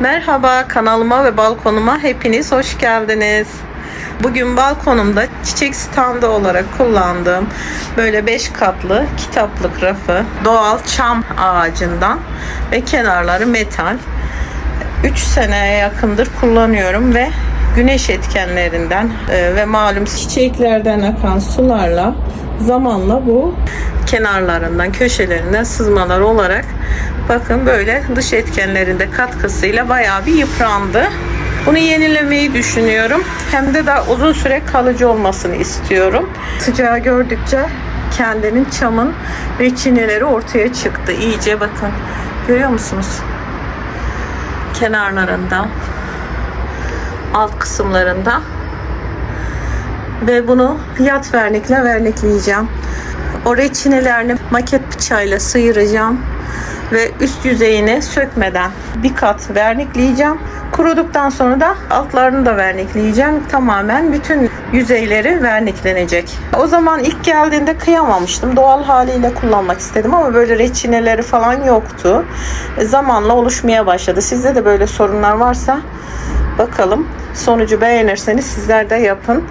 Merhaba kanalıma ve balkonuma hepiniz hoş geldiniz. Bugün balkonumda çiçek standı olarak kullandığım böyle 5 katlı kitaplık rafı doğal çam ağacından ve kenarları metal. 3 seneye yakındır kullanıyorum ve güneş etkenlerinden e, ve malum çiçeklerden akan sularla zamanla bu kenarlarından köşelerinden sızmalar olarak bakın böyle dış etkenlerinde katkısıyla bayağı bir yıprandı. Bunu yenilemeyi düşünüyorum. Hem de daha uzun süre kalıcı olmasını istiyorum. Sıcağı gördükçe kendinin çamın reçineleri ortaya çıktı. İyice bakın. Görüyor musunuz? Kenarlarında alt kısımlarında ve bunu yat vernikle vernikleyeceğim. O reçinelerini maket bıçağıyla sıyıracağım ve üst yüzeyini sökmeden bir kat vernikleyeceğim. Kuruduktan sonra da altlarını da vernikleyeceğim. Tamamen bütün yüzeyleri verniklenecek. O zaman ilk geldiğinde kıyamamıştım. Doğal haliyle kullanmak istedim ama böyle reçineleri falan yoktu. E, Zamanla oluşmaya başladı. Sizde de böyle sorunlar varsa bakalım. Sonucu beğenirseniz sizler de yapın.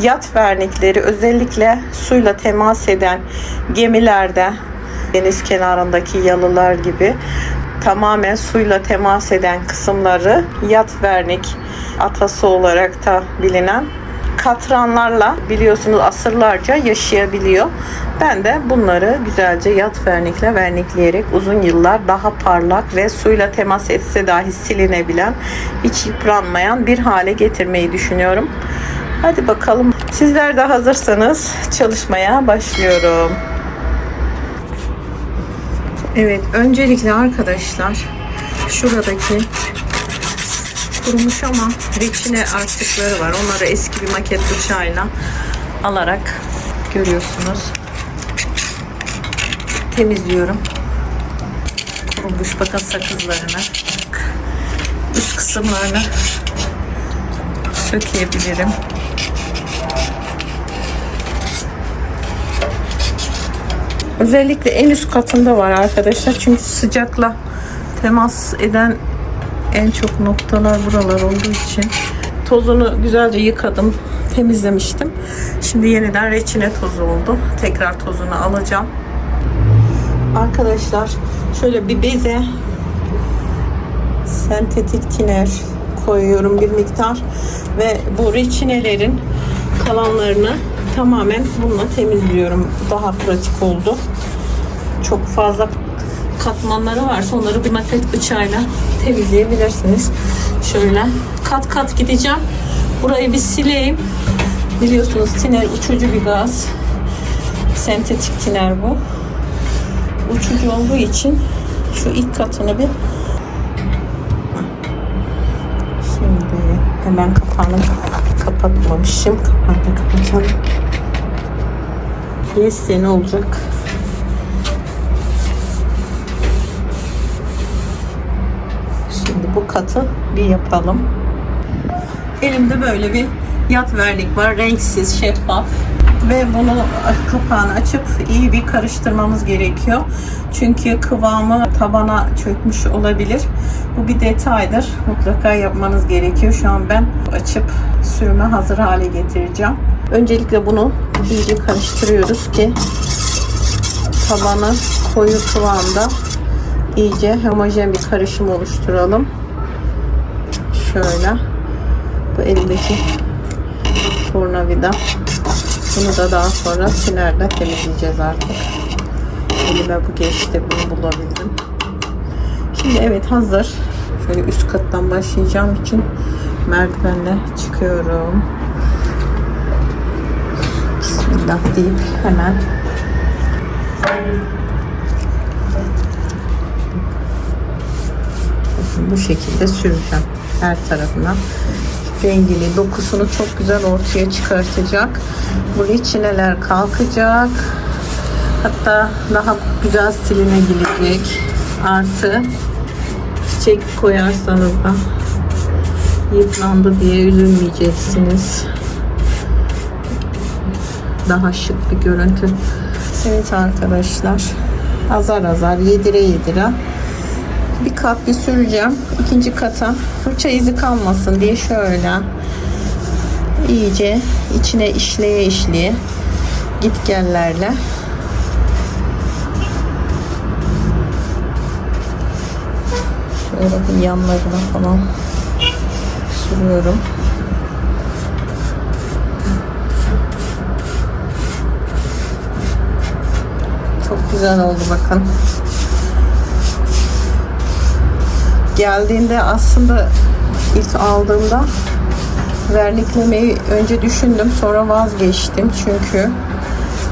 Yat vernikleri özellikle suyla temas eden gemilerde deniz kenarındaki yalılar gibi tamamen suyla temas eden kısımları yat vernik atası olarak da bilinen katranlarla biliyorsunuz asırlarca yaşayabiliyor. Ben de bunları güzelce yat vernikle vernikleyerek uzun yıllar daha parlak ve suyla temas etse dahi silinebilen, hiç yıpranmayan bir hale getirmeyi düşünüyorum. Hadi bakalım. Sizler de hazırsanız çalışmaya başlıyorum. Evet, öncelikle arkadaşlar şuradaki kurumuş ama reçine artıkları var. Onları eski bir maket bıçağıyla alarak görüyorsunuz. Temizliyorum. Kurumuş bakın sakızlarını. Üst kısımlarını sökebilirim. Özellikle en üst katında var arkadaşlar. Çünkü sıcakla temas eden en çok noktalar buralar olduğu için tozunu güzelce yıkadım, temizlemiştim. Şimdi yeniden reçine tozu oldu. Tekrar tozunu alacağım. Arkadaşlar şöyle bir beze sentetik tiner koyuyorum bir miktar ve bu reçinelerin kalanlarını tamamen bununla temizliyorum. Daha pratik oldu. Çok fazla katmanları varsa onları bir maket bıçağıyla temizleyebilirsiniz. Şöyle kat kat gideceğim. Burayı bir sileyim. Biliyorsunuz tiner uçucu bir gaz. Sentetik tiner bu. Uçucu olduğu için şu ilk katını bir Şimdi hemen kapağını kapatmamışım. Kapağını kapatalım. Yes ne olacak? Şimdi bu katı bir yapalım. Elimde böyle bir yat vernik var. Renksiz, şeffaf. Ve bunu kapağını açıp iyi bir karıştırmamız gerekiyor. Çünkü kıvamı tabana çökmüş olabilir. Bu bir detaydır. Mutlaka yapmanız gerekiyor. Şu an ben açıp sürüme hazır hale getireceğim. Öncelikle bunu iyice karıştırıyoruz ki tabanı koyu kıvamda iyice homojen bir karışım oluşturalım. Şöyle bu elimdeki tornavida bunu da daha sonra sinerle temizleyeceğiz artık. Elime bu geçti. Bunu bulabildim. Şimdi evet hazır. Şöyle üst kattan başlayacağım için merdivenle çıkıyorum. Bismillah deyip hemen bu şekilde süreceğim her tarafına rengini, dokusunu çok güzel ortaya çıkartacak. Bu reçineler kalkacak. Hatta daha güzel siline gelecek. Artı çiçek koyarsanız da yıprandı diye üzülmeyeceksiniz. Daha şık bir görüntü. Evet arkadaşlar. Azar azar yedire yedire bir kat bir süreceğim. İkinci kata fırça izi kalmasın diye şöyle iyice içine işleye işleye gitgellerle şöyle bir yanlarına falan sürüyorum. Çok güzel oldu bakın. Geldiğinde aslında ilk aldığımda verniklemeyi önce düşündüm sonra vazgeçtim çünkü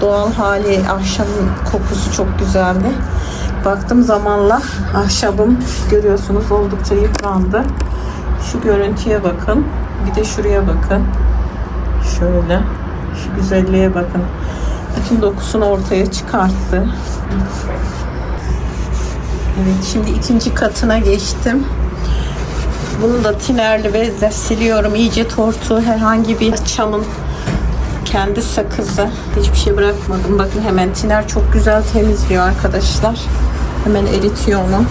doğal hali ahşabın kokusu çok güzeldi. Baktım zamanla ahşabım görüyorsunuz oldukça yıprandı. Şu görüntüye bakın. Bir de şuraya bakın. Şöyle. Şu güzelliğe bakın. Bütün dokusunu ortaya çıkarttı. Evet şimdi ikinci katına geçtim. Bunu da tinerli bezle siliyorum. İyice tortu herhangi bir çamın kendi sakızı. Hiçbir şey bırakmadım. Bakın hemen tiner çok güzel temizliyor arkadaşlar. Hemen eritiyor onu.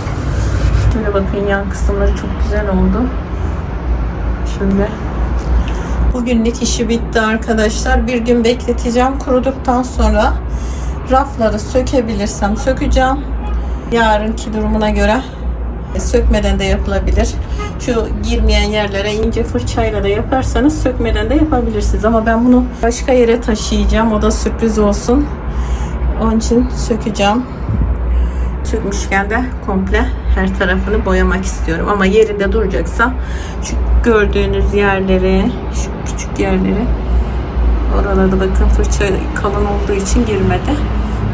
Şöyle bakın yan kısımları çok güzel oldu. Şöyle. Bugünlük işi bitti arkadaşlar. Bir gün bekleteceğim. Kuruduktan sonra rafları sökebilirsem sökeceğim. Yarınki durumuna göre sökmeden de yapılabilir. Şu girmeyen yerlere ince fırçayla da yaparsanız sökmeden de yapabilirsiniz. Ama ben bunu başka yere taşıyacağım. O da sürpriz olsun. Onun için sökeceğim. Sökmüşken de komple her tarafını boyamak istiyorum. Ama yerinde duracaksa şu gördüğünüz yerleri, küçük yerleri oralarda bakın fırça kalın olduğu için girmedi.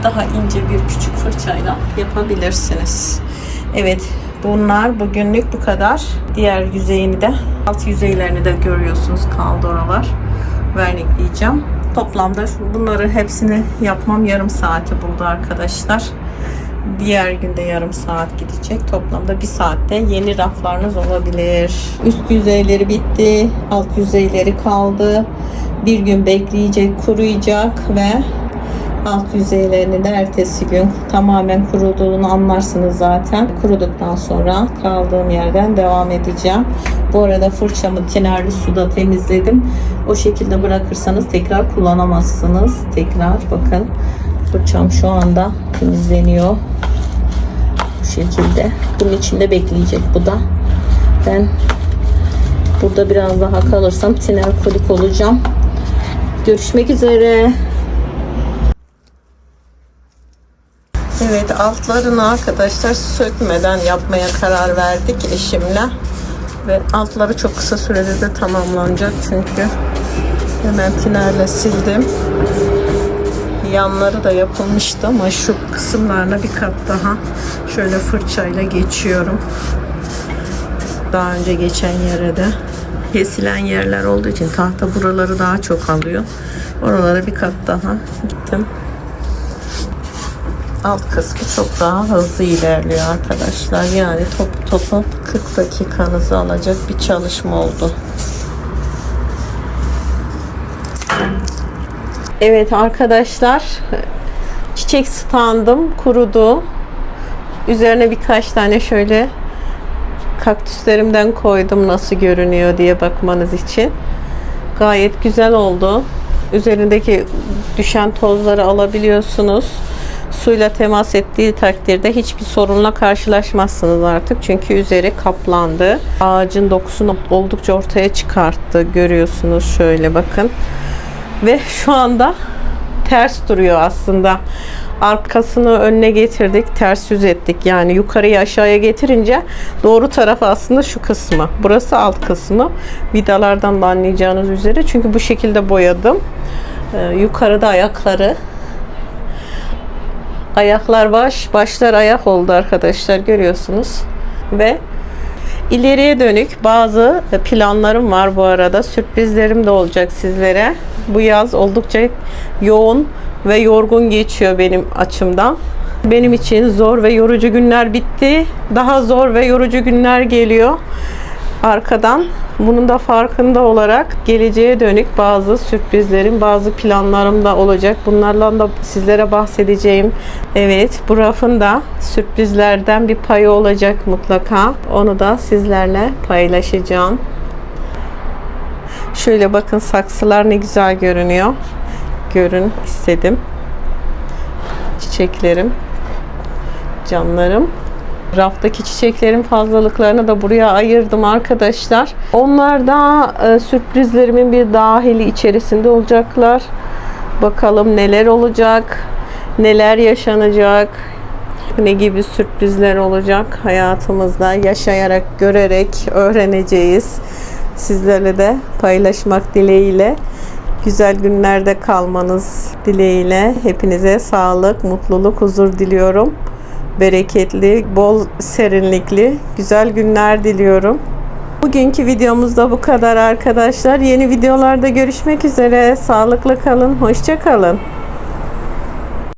Daha ince bir küçük fırçayla yapabilirsiniz. Evet bunlar bugünlük bu kadar. Diğer yüzeyini de alt yüzeylerini de görüyorsunuz kaldı oralar. Vernikleyeceğim. Toplamda bunları hepsini yapmam yarım saati buldu arkadaşlar. Diğer günde yarım saat gidecek. Toplamda bir saatte yeni raflarınız olabilir. Üst yüzeyleri bitti. Alt yüzeyleri kaldı. Bir gün bekleyecek, kuruyacak ve alt yüzeylerini de ertesi gün tamamen kuruduğunu anlarsınız zaten. Kuruduktan sonra kaldığım yerden devam edeceğim. Bu arada fırçamı tinerli suda temizledim. O şekilde bırakırsanız tekrar kullanamazsınız. Tekrar bakın fırçam şu anda temizleniyor. Şekilde. Bunun içinde bekleyecek bu da. Ben burada biraz daha kalırsam tiner kolik olacağım. Görüşmek üzere. Evet altlarını arkadaşlar sökmeden yapmaya karar verdik eşimle. Ve altları çok kısa sürede de tamamlanacak çünkü hemen tinerle sildim. Yanları da yapılmıştı ama şu kısımlarına bir kat daha şöyle fırçayla geçiyorum. Daha önce geçen yere de kesilen yerler olduğu için tahta buraları daha çok alıyor. Oralara bir kat daha gittim alt kısmı çok daha hızlı ilerliyor arkadaşlar. Yani top topu 40 dakikanızı alacak bir çalışma oldu. Evet arkadaşlar çiçek standım kurudu. Üzerine birkaç tane şöyle kaktüslerimden koydum nasıl görünüyor diye bakmanız için. Gayet güzel oldu. Üzerindeki düşen tozları alabiliyorsunuz suyla temas ettiği takdirde hiçbir sorunla karşılaşmazsınız artık. Çünkü üzeri kaplandı. Ağacın dokusunu oldukça ortaya çıkarttı. Görüyorsunuz şöyle bakın. Ve şu anda ters duruyor aslında. Arkasını önüne getirdik, ters yüz ettik. Yani yukarıyı aşağıya getirince doğru tarafı aslında şu kısmı. Burası alt kısmı. Vidalardan da anlayacağınız üzere. Çünkü bu şekilde boyadım. Ee, yukarıda ayakları Ayaklar baş, başlar ayak oldu arkadaşlar görüyorsunuz. Ve ileriye dönük bazı planlarım var bu arada. Sürprizlerim de olacak sizlere. Bu yaz oldukça yoğun ve yorgun geçiyor benim açımdan. Benim için zor ve yorucu günler bitti. Daha zor ve yorucu günler geliyor. Arkadan bunun da farkında olarak geleceğe dönük bazı sürprizlerim, bazı planlarım da olacak. Bunlarla da sizlere bahsedeceğim. Evet, bu rafın da sürprizlerden bir payı olacak mutlaka. Onu da sizlerle paylaşacağım. Şöyle bakın saksılar ne güzel görünüyor. Görün istedim. Çiçeklerim, canlarım. Raftaki çiçeklerin fazlalıklarını da buraya ayırdım arkadaşlar. Onlar da e, sürprizlerimin bir dahili içerisinde olacaklar. Bakalım neler olacak, neler yaşanacak, ne gibi sürprizler olacak hayatımızda yaşayarak, görerek öğreneceğiz. Sizlerle de paylaşmak dileğiyle güzel günlerde kalmanız dileğiyle hepinize sağlık, mutluluk, huzur diliyorum. Bereketli, bol serinlikli, güzel günler diliyorum. Bugünkü videomuzda bu kadar arkadaşlar. Yeni videolarda görüşmek üzere. Sağlıklı kalın, hoşça kalın.